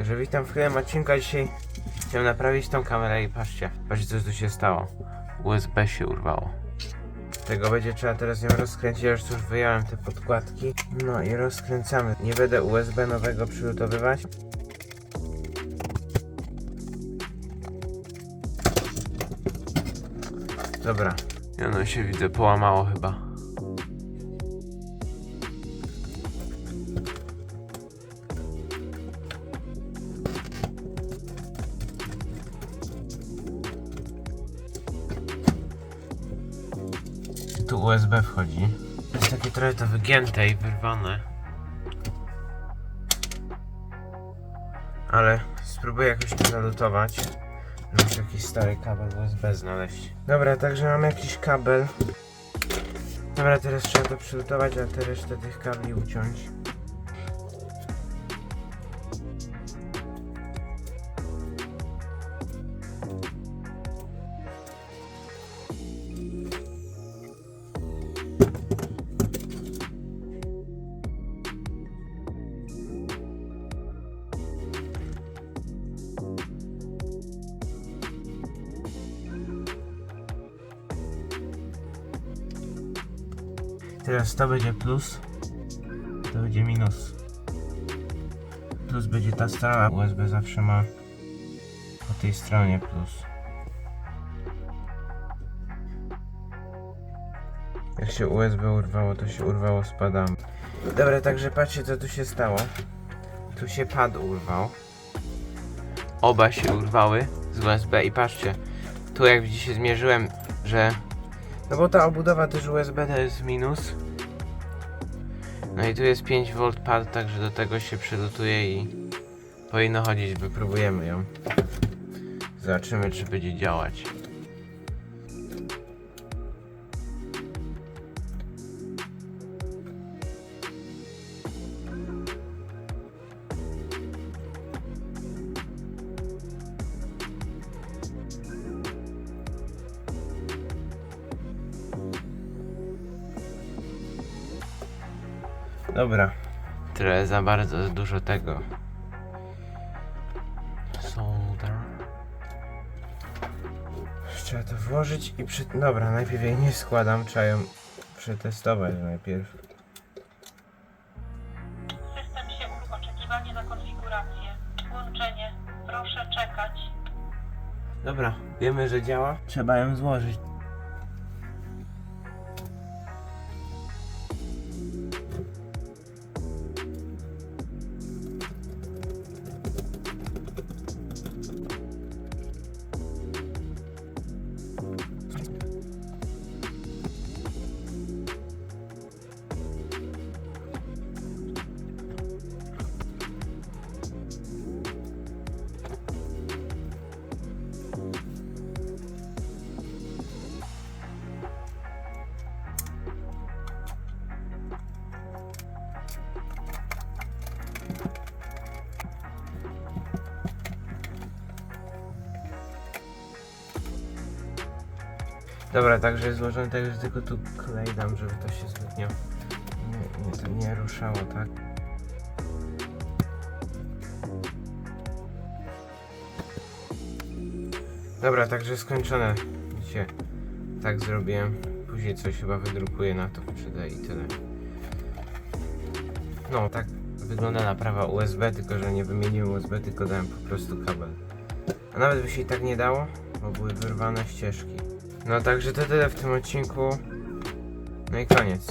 Także witam w kolejnym odcinku, dzisiaj chciałem naprawić tą kamerę i patrzcie, patrzcie co tu się stało. USB się urwało. Tego będzie trzeba teraz ją rozkręcić, ja już już wyjąłem te podkładki. No i rozkręcamy. Nie będę USB nowego przygotowywać. Dobra. I ono się widzę połamało chyba. Tu USB wchodzi. Jest takie trochę to wygięte i wyrwane. Ale spróbuję jakoś to zalutować. Muszę jakiś stary kabel USB znaleźć. Dobra, także mam jakiś kabel. Dobra, teraz trzeba to przylutować, a te resztę tych kabli uciąć. Teraz to będzie plus, to będzie minus. Plus będzie ta strona, USB zawsze ma po tej stronie plus. Jak się USB urwało, to się urwało spadami. Dobra, także patrzcie co tu się stało. Tu się pad urwał. Oba się urwały z USB i patrzcie, tu jak widzicie zmierzyłem, że no bo ta obudowa też USB to jest minus. No i tu jest 5V pad, także do tego się przylutuje i powinno chodzić. Wypróbujemy ją. Zobaczymy, czy będzie działać. Dobra. Tyle za bardzo dużo tego. Solder. Trzeba to włożyć i przy... Dobra, najpierw jej nie składam, trzeba ją przetestować najpierw. System się uruchomił. Oczekiwanie na konfigurację. Włączenie. Proszę czekać. Dobra, wiemy, że działa. Trzeba ją złożyć. Dobra, także jest złożone tak, że tylko tu klej dam, żeby to się zbytnio nie, nie, to nie ruszało, tak? Dobra, także skończone. Widzicie, tak zrobiłem. Później coś chyba wydrukuję na to przyda i tyle. No, tak wygląda naprawa USB, tylko że nie wymieniłem USB, tylko dałem po prostu kabel. A nawet by się i tak nie dało, bo były wyrwane ścieżki. No także to tyle w tym odcinku. No i koniec.